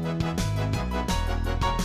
Música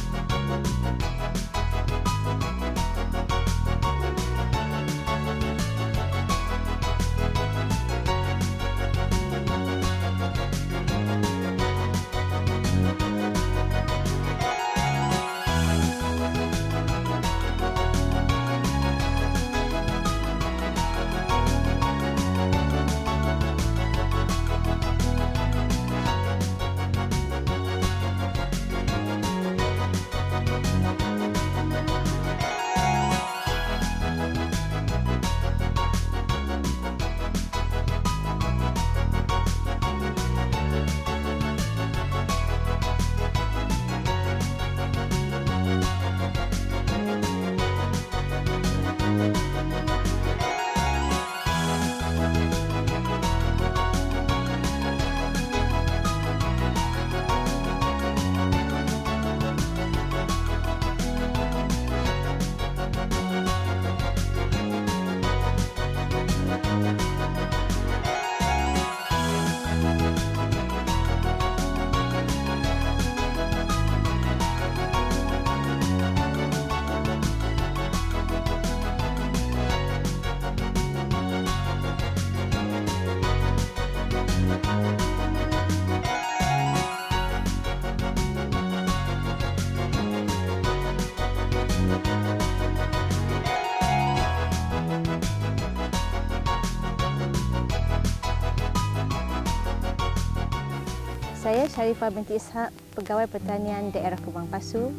Saya Sharifah binti Ishak, Pegawai Pertanian Daerah Kubang Pasu,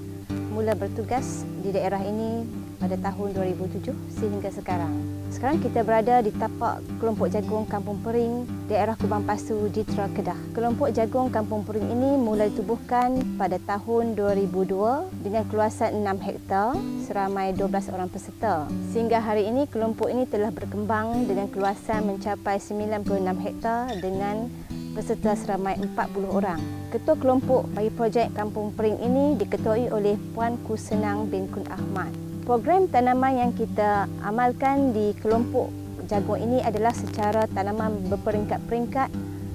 mula bertugas di daerah ini pada tahun 2007 sehingga sekarang. Sekarang kita berada di tapak kelompok jagung Kampung Pering, daerah Kubang Pasu, Ditra Kedah. Kelompok jagung Kampung Pering ini mula ditubuhkan pada tahun 2002 dengan keluasan 6 hektar seramai 12 orang peserta. Sehingga hari ini kelompok ini telah berkembang dengan keluasan mencapai 96 hektar dengan peserta seramai 40 orang. Ketua kelompok bagi projek Kampung Pering ini diketuai oleh Puan Kusenang bin Kun Ahmad. Program tanaman yang kita amalkan di kelompok jagung ini adalah secara tanaman berperingkat-peringkat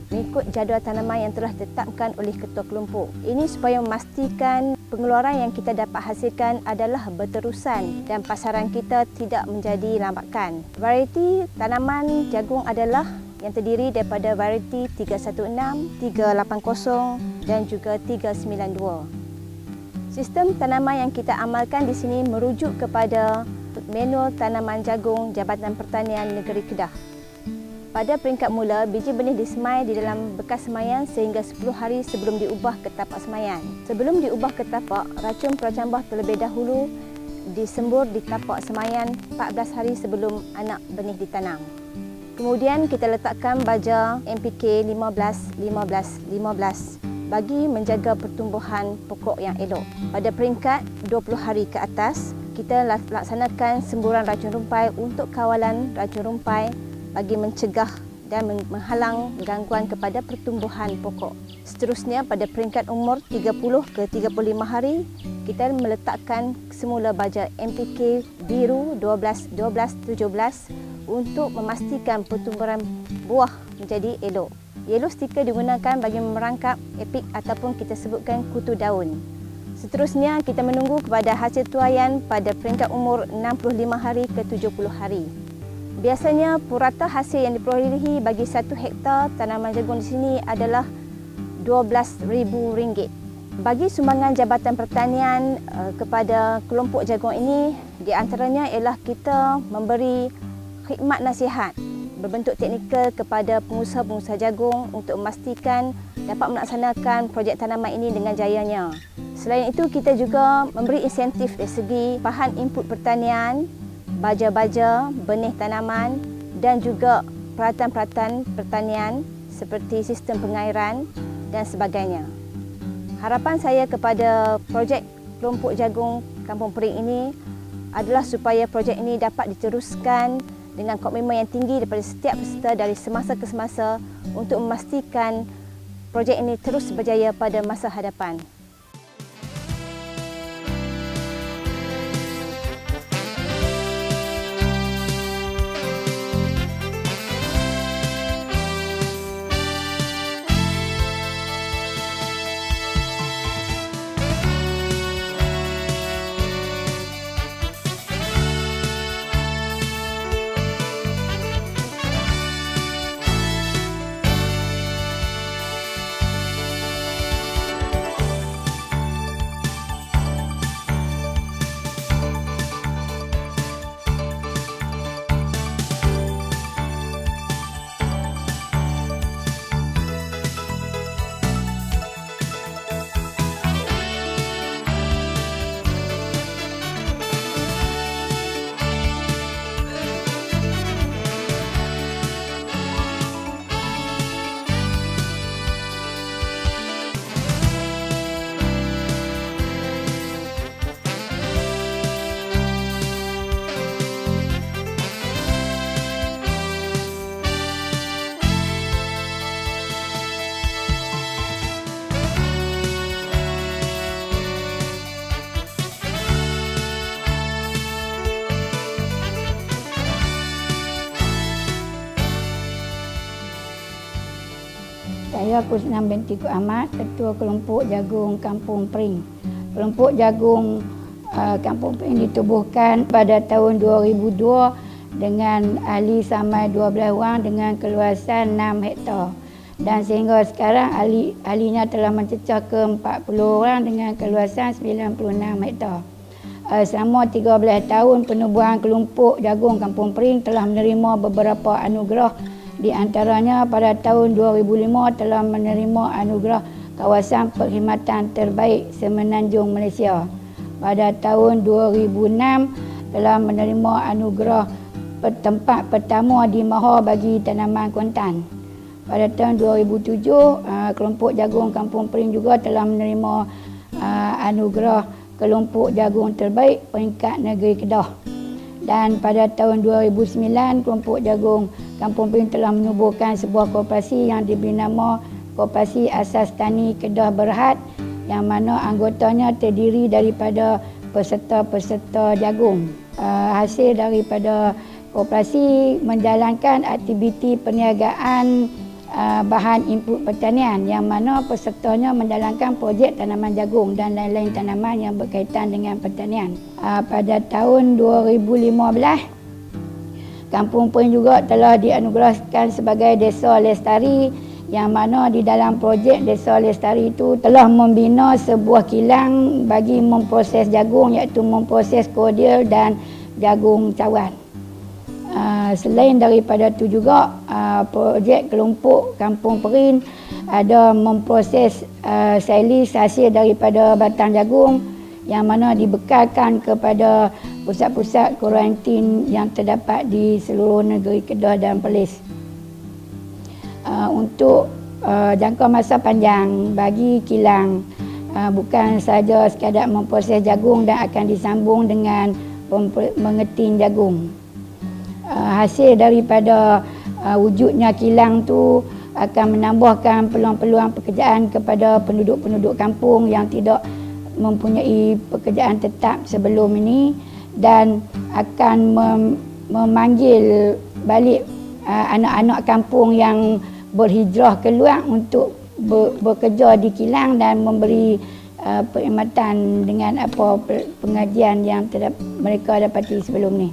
mengikut jadual tanaman yang telah ditetapkan oleh ketua kelompok. Ini supaya memastikan pengeluaran yang kita dapat hasilkan adalah berterusan dan pasaran kita tidak menjadi lambakan. Varieti tanaman jagung adalah yang terdiri daripada varieti 316, 380 dan juga 392. Sistem tanaman yang kita amalkan di sini merujuk kepada manual tanaman jagung Jabatan Pertanian Negeri Kedah. Pada peringkat mula, biji benih disemai di dalam bekas semayan sehingga 10 hari sebelum diubah ke tapak semayan. Sebelum diubah ke tapak, racun peracambah terlebih dahulu disembur di tapak semayan 14 hari sebelum anak benih ditanam. Kemudian kita letakkan baja MPK 15 15 15 bagi menjaga pertumbuhan pokok yang elok. Pada peringkat 20 hari ke atas, kita laksanakan semburan racun rumpai untuk kawalan racun rumpai bagi mencegah dan menghalang gangguan kepada pertumbuhan pokok. Seterusnya pada peringkat umur 30 ke 35 hari, kita meletakkan semula baja MPK biru 12 12 17 untuk memastikan pertumbuhan buah menjadi elok. Yellow sticker digunakan bagi merangkap epik ataupun kita sebutkan kutu daun. Seterusnya, kita menunggu kepada hasil tuaian pada peringkat umur 65 hari ke 70 hari. Biasanya, purata hasil yang diperolehi bagi satu hektar tanaman jagung di sini adalah RM12,000. Bagi sumbangan Jabatan Pertanian uh, kepada kelompok jagung ini, di antaranya ialah kita memberi khidmat nasihat berbentuk teknikal kepada pengusaha-pengusaha jagung untuk memastikan dapat melaksanakan projek tanaman ini dengan jayanya. Selain itu, kita juga memberi insentif dari segi bahan input pertanian, baja-baja, benih tanaman dan juga peralatan-peralatan pertanian seperti sistem pengairan dan sebagainya. Harapan saya kepada projek kelompok jagung Kampung Pering ini adalah supaya projek ini dapat diteruskan dengan komitmen yang tinggi daripada setiap peserta dari semasa ke semasa untuk memastikan projek ini terus berjaya pada masa hadapan. Saya Kusnam binti Ahmad, Ketua Kelompok Jagung Kampung Pering. Kelompok Jagung uh, Kampung Pering ditubuhkan pada tahun 2002 dengan ahli samai 12 orang dengan keluasan 6 hektar. Dan sehingga sekarang ahli ahlinya telah mencecah ke 40 orang dengan keluasan 96 hektar. Uh, selama 13 tahun penubuhan kelompok jagung Kampung Pering telah menerima beberapa anugerah di antaranya pada tahun 2005 telah menerima anugerah kawasan perkhidmatan terbaik Semenanjung Malaysia. Pada tahun 2006 telah menerima anugerah tempat pertama di Mahor bagi tanaman kontan. Pada tahun 2007 uh, kelompok jagung Kampung Pering juga telah menerima uh, anugerah kelompok jagung terbaik peringkat negeri Kedah. Dan pada tahun 2009 kelompok jagung Kampung Ping telah menubuhkan sebuah koperasi yang diberi nama Koperasi Asas Tani Kedah Berhad yang mana anggotanya terdiri daripada peserta-peserta jagung. Uh, hasil daripada koperasi menjalankan aktiviti perniagaan uh, bahan input pertanian yang mana pesertanya menjalankan projek tanaman jagung dan lain-lain tanaman yang berkaitan dengan pertanian. Uh, pada tahun 2015 Kampung Puing juga telah dianugerahkan sebagai Desa Lestari yang mana di dalam projek Desa Lestari itu telah membina sebuah kilang bagi memproses jagung iaitu memproses kodil dan jagung cawan. Uh, selain daripada itu juga uh, projek kelompok Kampung Perin ada memproses uh, sailis hasil daripada batang jagung yang mana dibekalkan kepada pusat-pusat kuarantin yang terdapat di seluruh negeri Kedah dan Perlis. Uh, untuk uh, jangka masa panjang bagi kilang uh, bukan saja sekadar memproses jagung dan akan disambung dengan mengetin jagung. Uh, hasil daripada uh, wujudnya kilang tu akan menambahkan peluang-peluang pekerjaan kepada penduduk-penduduk kampung yang tidak mempunyai pekerjaan tetap sebelum ini dan akan mem memanggil balik anak-anak kampung yang berhijrah keluar untuk ber bekerja di kilang dan memberi uh, perkhidmatan dengan apa pengajian yang terdapat, mereka dapati sebelum ni.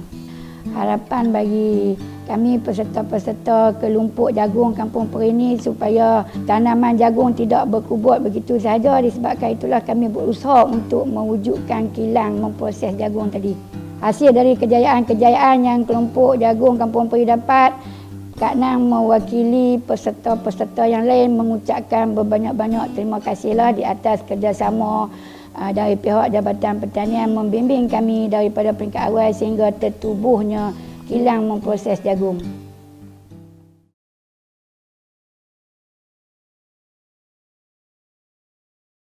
Harapan bagi kami peserta-peserta kelompok jagung Kampung Perini supaya tanaman jagung tidak berkubur begitu sahaja disebabkan itulah kami berusaha untuk mewujudkan kilang memproses jagung tadi. Hasil dari kejayaan-kejayaan yang kelompok jagung Kampung Perini dapat Kak Nang mewakili peserta-peserta yang lain mengucapkan berbanyak-banyak terima kasihlah di atas kerjasama dari pihak Jabatan Pertanian membimbing kami daripada peringkat awal sehingga tertubuhnya kilang memproses jagung.